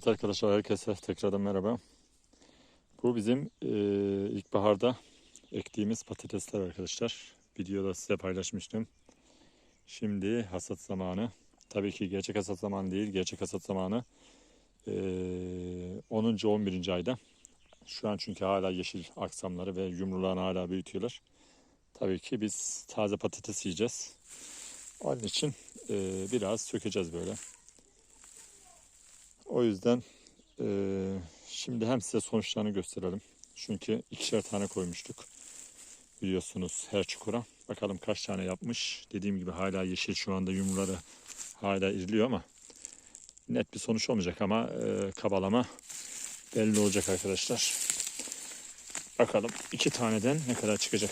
Evet arkadaşlar herkese tekrardan merhaba. Bu bizim e, ilkbaharda ektiğimiz patatesler arkadaşlar. Videoda size paylaşmıştım. Şimdi hasat zamanı. Tabii ki gerçek hasat zamanı değil. Gerçek hasat zamanı e, 10. 11. ayda. Şu an çünkü hala yeşil aksamları ve yumrularını hala büyütüyorlar. Tabii ki biz taze patates yiyeceğiz. Onun için e, biraz sökeceğiz böyle. O yüzden eee, şimdi hem size sonuçlarını gösterelim. Çünkü ikişer tane koymuştuk. Biliyorsunuz her çukura. Bakalım kaç tane yapmış. Dediğim gibi hala yeşil şu anda yumruları hala iriliyor ama net bir sonuç olmayacak ama eee, kabalama belli olacak arkadaşlar. Bakalım iki taneden ne kadar çıkacak.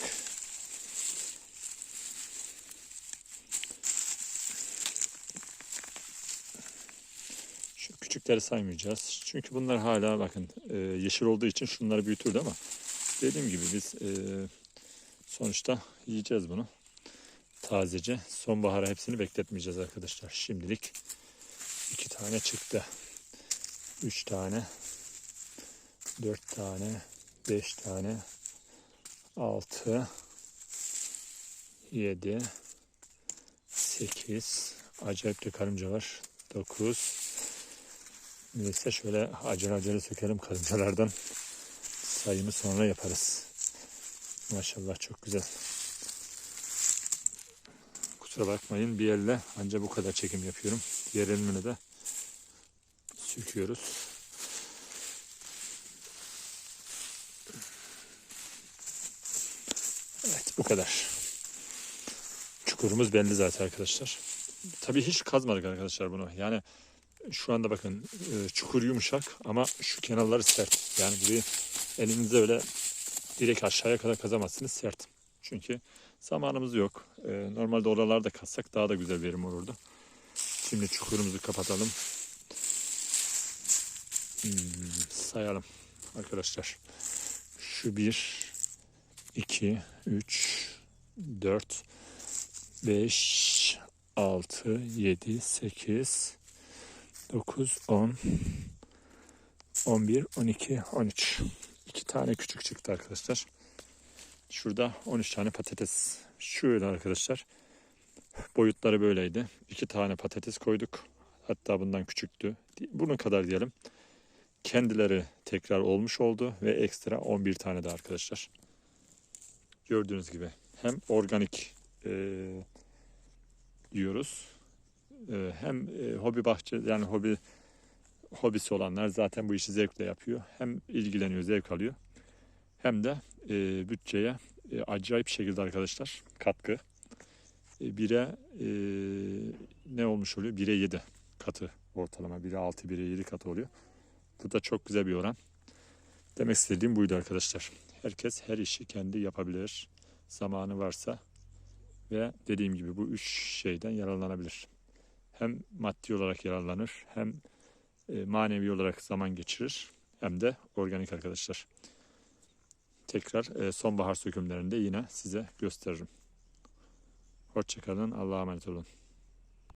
Şu küçükleri saymayacağız. Çünkü bunlar hala bakın e, yeşil olduğu için şunları büyütürdü ama dediğim gibi biz e, sonuçta yiyeceğiz bunu. Tazece. Sonbahara hepsini bekletmeyeceğiz arkadaşlar. Şimdilik iki tane çıktı. Üç tane. Dört tane. Beş tane. Altı. Yedi. Sekiz. Acayip de karınca var. Dokuz. Neyse şöyle acele acele sökelim karıncalardan. Sayımı sonra yaparız. Maşallah çok güzel. Kusura bakmayın bir elle ancak bu kadar çekim yapıyorum. Diğer elimle de söküyoruz. Evet bu kadar. Çukurumuz belli zaten arkadaşlar. Tabii hiç kazmadık arkadaşlar bunu. Yani şu anda bakın e, çukur yumuşak ama şu kenarları sert. Yani burayı elinizde öyle direkt aşağıya kadar kazamazsınız sert. Çünkü zamanımız yok. E, Normalde oralarda kazsak daha da güzel verim olurdu. Şimdi çukurumuzu kapatalım. Hmm, sayalım arkadaşlar. Şu bir, iki, üç, dört, beş, altı, yedi, sekiz, 9, 10, 11, 12, 13. İki tane küçük çıktı arkadaşlar. Şurada 13 tane patates. Şöyle arkadaşlar. Boyutları böyleydi. İki tane patates koyduk. Hatta bundan küçüktü. Bunun kadar diyelim. Kendileri tekrar olmuş oldu ve ekstra 11 tane de arkadaşlar. Gördüğünüz gibi hem organik e, diyoruz ee, hem e, hobi bahçe yani hobi hobisi olanlar zaten bu işi zevkle yapıyor. Hem ilgileniyor, zevk alıyor. Hem de e, bütçeye e, acayip şekilde arkadaşlar katkı. E, bire e, ne olmuş oluyor? Bire 7 katı ortalama. Bire 6, bire 7 katı oluyor. Bu da çok güzel bir oran. Demek istediğim buydu arkadaşlar. Herkes her işi kendi yapabilir. Zamanı varsa ve dediğim gibi bu üç şeyden yararlanabilir hem maddi olarak yararlanır hem e, manevi olarak zaman geçirir hem de organik arkadaşlar. Tekrar e, sonbahar sökümlerinde yine size gösteririm. Hoşçakalın. Allah'a emanet olun.